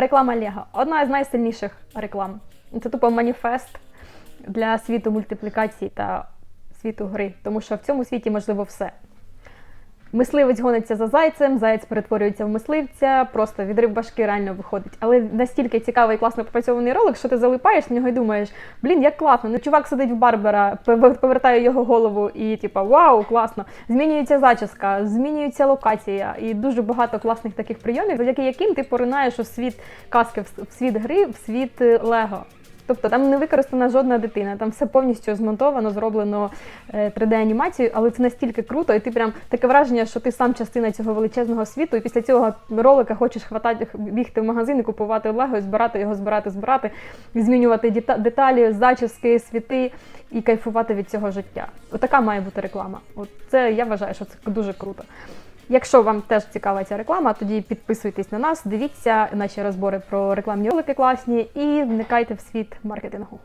Реклама Лего одна з найсильніших реклам. Це тупо маніфест для світу мультиплікації та світу гри, тому що в цьому світі можливо все. Мисливець гониться за зайцем, заєць перетворюється в мисливця, просто відрив башки реально виходить. Але настільки цікавий і класно попрацьований ролик, що ти залипаєш на нього і думаєш, блін, як класно. Ну, чувак сидить в Барбера, пов- повертає його голову і типа вау, класно. Змінюється зачіска, змінюється локація, і дуже багато класних таких прийомів, завдяки яким ти поринаєш у світ казки, в в світ гри, в світ е, Лего. Тобто там не використана жодна дитина, там все повністю змонтовано, зроблено 3D-анімацією, але це настільки круто, і ти прям таке враження, що ти сам частина цього величезного світу, і після цього ролика хочеш хватати, бігти в магазин і купувати Лего, і збирати його, збирати, збирати, змінювати деталі, зачіски, світи і кайфувати від цього життя. Отака має бути реклама. От це я вважаю, що це дуже круто. Якщо вам теж цікава ця реклама, тоді підписуйтесь на нас, дивіться наші розбори про рекламні ролики класні і вникайте в світ маркетингу.